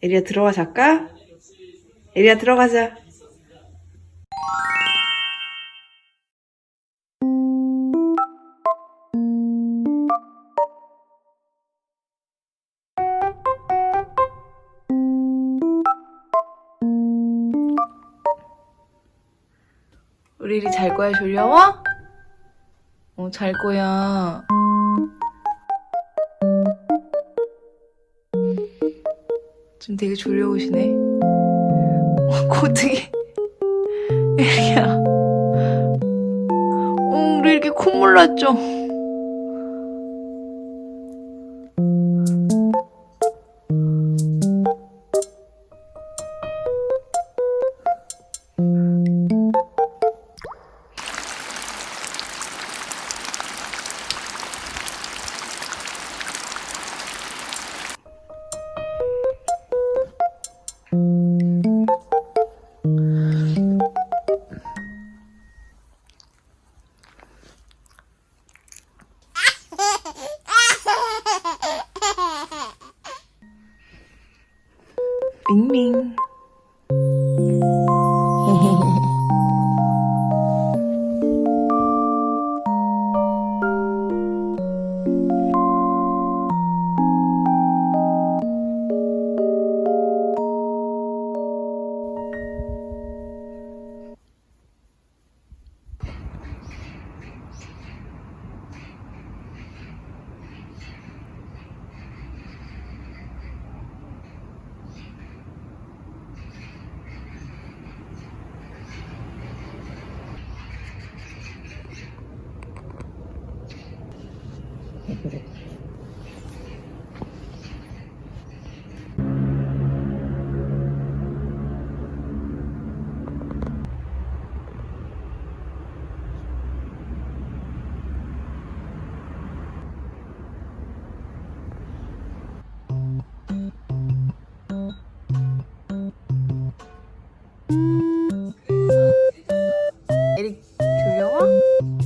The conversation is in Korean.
에리야 들어가 잘까? 에리야 들어가자. 우리 이리 잘 거야 졸려워? 어, 잘 거야. 지금 되게 졸려오시네. 어, 고등이. 에리야. 어, 우리 이렇게 콧물 났죠? 明明。 에릭 줄려와?